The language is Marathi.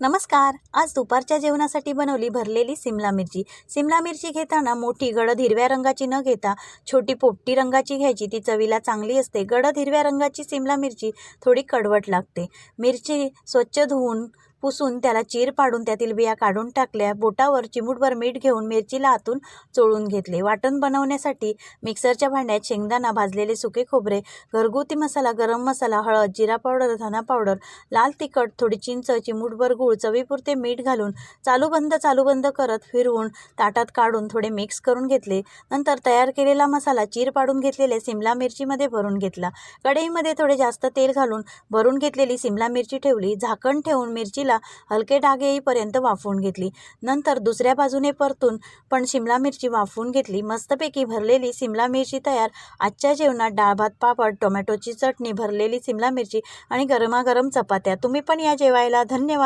नमस्कार. आज दुपारच्या जेवणासाठी बनवली भरलेली सिमला मिरची. सिमला मिरची घेताना मोठी गडद हिरव्या रंगाची न घेता छोटी पोपटी रंगाची घ्यायची. ती चवीला चांगली असते. गडद हिरव्या रंगाची सिमला मिरची थोडी कडवट लागते. मिरची स्वच्छ धुवून पुसून त्याला चीर पाडून त्यातील बिया काढून टाकल्या. बोटावर चिमूटभर मीठ घेऊन मिरचीला आतून चोळून घेतले. वाटण बनवण्यासाठी मिक्सरच्या भांड्यात शेंगदाणा भाजलेले सुके खोबरे घरगुती मसाला गरम मसाला हळद जिरा पावडर धना पावडर लाल तिखट थोडी चिंच चिमूटभर गूळ चवीपुरते मीठ घालून चालू बंद चालू बंद करत फिरवून ताटात काढून थोडे मिक्स करून घेतले. नंतर तयार केलेला मसाला चीर पाडून घेतलेले सिमला मिरचीमध्ये भरून घेतला. कढईमध्ये थोडे जास्त तेल घालून भरून घेतलेली सिमला मिरची ठेवली. झाकण ठेवून मिरचीला हलके डाग येईपर्यंत वाफवून घेतली. नंतर दुसऱ्या बाजूने परतून पण शिमला मिरची वाफवून घेतली. मस्तपैकी भरलेली शिमला मिरची तयार. आजच्या जेवणात डाळ भात पापड टोमॅटोची चटणी भरलेली शिमला मिरची आणि गरमागरम चपात्या. तुम्ही पण या जेवायला. धन्यवाद.